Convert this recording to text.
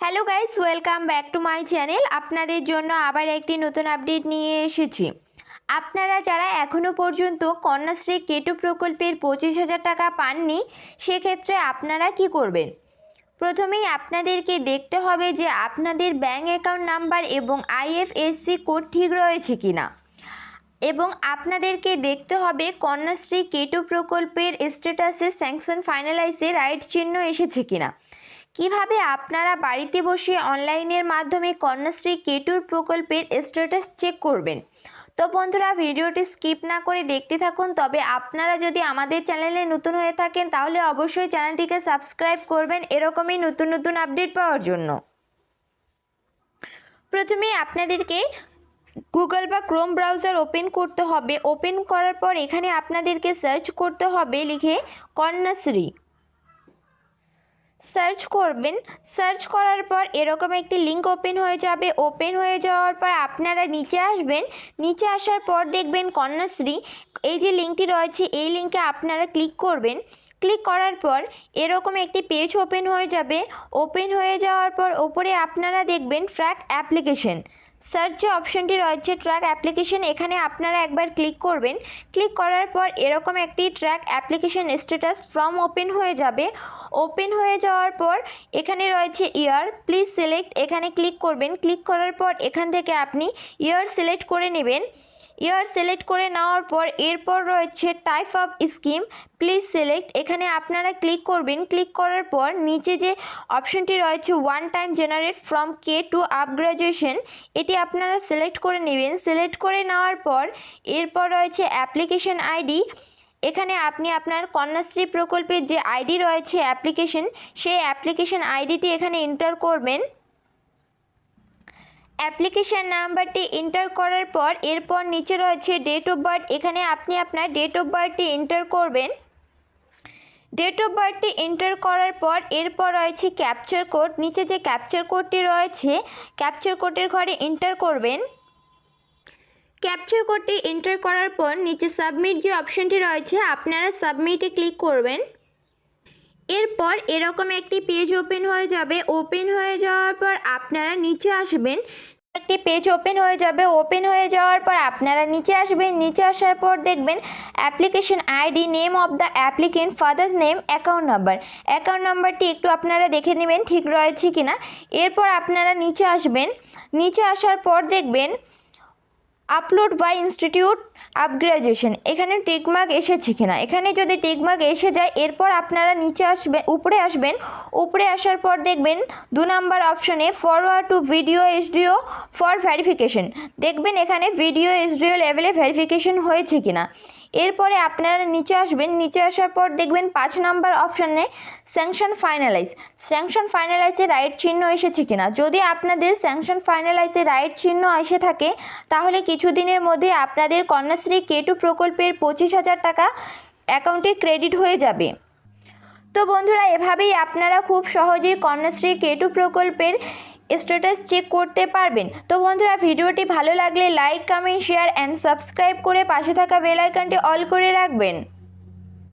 Hello guys welcome back to my channel আপনাদের জন্য আবার একটি নতুন আপডেট নিয়ে এসেছি। আপনারা যারা এখনও পর্যন্ত কন্যাশ্রী কেটু প্রকল্পের পঁচিশ হাজার টাকা পাননি, সেক্ষেত্রে আপনারা কি করবেন? প্রথমেই আপনাদেরকে দেখতে হবে যে আপনাদের ব্যাঙ্ক অ্যাকাউন্ট নাম্বার এবং আইএফএসসি কোড ঠিক রয়েছে কি না এবং আপনাদেরকে দেখতে হবে কন্যাশ্রী কেটু প্রকল্পের স্ট্যাটাসে স্যাংশন ফাইনালাইজে রাইট চিহ্ন এসেছে কিনা। কীভাবে আপনারা বাড়িতে বসে অনলাইনের মাধ্যমে কন্যাশ্রী কেটুর প্রকল্পের স্ট্যাটাস চেক করবেন? তো বন্ধুরা, ভিডিওটি স্কিপ না করে দেখতে থাকুন। তবে আপনারা যদি আমাদের চ্যানেলে নতুন হয়ে থাকেন, তাহলে অবশ্যই চ্যানেলটিকে সাবস্ক্রাইব করবেন এরকমই নতুন নতুন আপডেট পাওয়ার জন্য। প্রথমেই আপনাদেরকে গুগল বা ক্রোম ব্রাউজার ওপেন করতে হবে। ওপেন করার পর এখানে আপনাদেরকে সার্চ করতে হবে, লিখে কন্যাশ্রী। সার্চ করবেন। সার্চ করার পর এরকম একটি লিঙ্ক ওপেন হয়ে যাবে। ওপেন হয়ে যাওয়ার পর আপনারা নিচে আসবেন। নিচে আসার পর দেখবেন কন্যাশ্রী। এই যে লিঙ্কটি রয়েছে, এই লিঙ্কে আপনারা ক্লিক করবেন। ক্লিক করার পর এরকম একটি পেজ ওপেন হয়ে যাবে। ওপেন হয়ে যাওয়ার পর ওপরে আপনারা দেখবেন ট্র্যাক অ্যাপ্লিকেশন সার্চে অপশনটি রয়েছে ট্র্যাক অ্যাপ্লিকেশন এখানে আপনারা একবার ক্লিক করবেন। ক্লিক করার পর এরকম একটি track application status form open হয়ে যাবে। ওপেন হয়ে যাওয়ার পর এখানে রয়েছে ইয়ার প্লিজ সিলেক্ট এখানে ক্লিক করবেন। ক্লিক করার পর এখান থেকে আপনি ইয়ার সিলেক্ট করে নেবেন। ইয়ার সিলেক্ট করে নেওয়ার পর এরপর রয়েছে type of scheme please select এখানে আপনারা ক্লিক করবেন। ক্লিক করার পর নিচে যে অপশনটি রয়েছে one time generate form K two up graduation এটি আপনারা সিলেক্ট করে নেবেন। সিলেক্ট করে নেওয়ার পর এরপর রয়েছে অ্যাপ্লিকেশন আইডি এখানে আপনি আপনার কন্যাশ্রী প্রকল্পের যে আইডি রয়েছে অ্যাপ্লিকেশন সেই অ্যাপ্লিকেশন আইডিটি এখানে এন্টার করবেন। অ্যাপ্লিকেশান নাম্বারটি এন্টার করার পর এরপর নিচে রয়েছে ডেট অফ বার্থ। এখানে আপনি আপনার ডেট অফ বার্থটি এন্টার করবেন। ডেট অফ বার্থটি এন্টার করার পর এরপর রয়েছে ক্যাপচার কোড। নিচে যে ক্যাপচার কোডটি রয়েছে, ক্যাপচার কোডের ঘরে এন্টার করবেন। ক্যাপচার কোডটি এন্টার করার পর নিচে সাবমিট যে অপশনটি রয়েছে, আপনারা সাবমিটে ক্লিক করবেন। এরপর এরকম একটি পেজ ওপেন হয়ে যাবে। ওপেন হয়ে যাওয়ার পর আপনারা নিচে আসবেন। একটি পেজ ওপেন হয়ে যাবে। ওপেন হয়ে যাওয়ার পর আপনারা নিচে আসবেন। নিচে আসার পর দেখবেন application ID name of the applicant father's name account number account নাম্বারটি একটু আপনারা দেখে নেবেন ঠিক রয়েছে কিনা। এরপর আপনারা নিচে আসবেন। নিচে আসার পর দেখবেন upload by institute up graduation এখানে টিকমার্ক এসেছে কিনা? এখানে যদি টিকমার্ক এসে যায়, এরপর আপনারা নিচে আসবেন উপরে আসবেন। উপরে আসার পর দেখবেন দু নাম্বার অপশনে forward to BDO SDO for verification দেখবেন এখানে ভিডিও এসডিও লেভেলে ভেরিফিকেশন হয়েছে কিনা? এরপরে আপনারা নিচে আসবেন, নিচে আসার পর দেখবেন পাঁচ নাম্বার অপশানে স্যাংশন ফাইনালাইজ স্যাংশন ফাইনালাইজে রাইট চিহ্ন এসেছে কিনা? যদি আপনাদের স্যাংশন ফাইনালাইজে রাইট চিহ্ন এসে থাকে, তাহলে কিছুদিনের মধ্যে আপনাদের কন্যাশ্রী কেটু প্রকল্পের পঁচিশ হাজার টাকা অ্যাকাউন্টে ক্রেডিট হয়ে যাবে। তো বন্ধুরা, এভাবেই আপনারা খুব সহজেই কন্যাশ্রী কেটু প্রকল্পের স্ট্যাটাস চেক করতে পারবেন। তো বন্ধুরা, ভিডিওটি ভালো লাগলে like comment share and subscribe করে পাশে থাকা বেল আইকনটি অল করে রাখবেন।